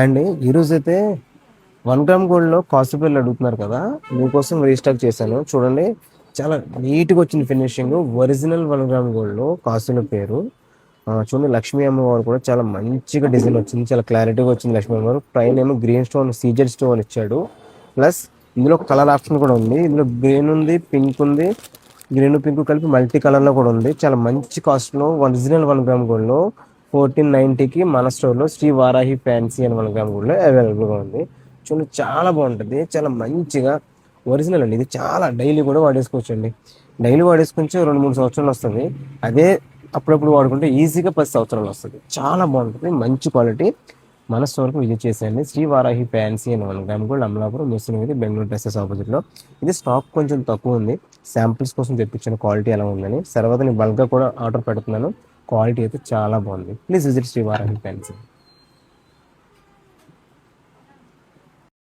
And ఈరోజు అయితే one gram గోల్డ్లో కాస్ట్ బిల్ అడుగుతున్నారు కదా మీకోసం రీస్టాక్ చేశాను. చూడండి చాలా నీట్గా వచ్చింది ఫినిషింగ్ ఒరిజినల్ వన్ గ్రామ్ గోల్డ్లో కాసుల పేరు. చూడండి లక్ష్మీ అమ్మవారు కూడా చాలా మంచిగా డిజైన్ వచ్చింది. చాలా క్లారిటీగా వచ్చింది లక్ష్మీ అమ్మవారు. పైన ఏమో గ్రీన్ స్టోన్ సీజెడ్ స్టోన్ ఇచ్చాడు. ప్లస్ ఇందులో కలర్ ఆప్షన్ కూడా ఉంది. ఇందులో గ్రీన్ ఉంది పింక్ ఉంది. గ్రీన్ పింక్ కలిపి మల్టీ కలర్లో కూడా ఉంది. చాలా మంచి కాస్ట్లో ఒరిజినల్ వన్ గ్రామ్ గోల్డ్లో ఫోర్టీన్ నైంటీకి మన స్టోర్లో శ్రీ వారాహి ఫ్యాన్సీ అని వన్ గ్రామ్ అవైలబుల్గా ఉంది. చూడండి చాలా బాగుంటుంది. చాలా మంచిగా ఒరిజినల్ అండి. ఇది చాలా డైలీ కూడా వాడేసుకోవచ్చు అండి డైలీ వాడేసుకుంటే రెండు మూడు సంవత్సరాలు వస్తుంది. అదే అప్పుడప్పుడు వాడుకుంటే ఈజీగా పది సంవత్సరాలు వస్తుంది. చాలా బాగుంటుంది. మంచి క్వాలిటీ మన స్టోర్కి విజిట్ చేసేయండి. శ్రీ వారాహి ఫ్యాన్సీ అని వన్ గ్రామ్ గోల్డ్ అమలాపురం ముస్లిం ఇది బెంగళూరు డ్రెస్సెస్ ఆపోజిట్లో ఇది స్టాక్ కొంచెం తక్కువ ఉంది. శాంపిల్స్ కోసం తెప్పించిన క్వాలిటీ ఎలా ఉందని. తర్వాత నేను బల్క్గా కూడా ఆర్డర్ పెడుతున్నాను. క్వాలిటీ అయితే చాలా బాగుంది. Please visit Shri pencil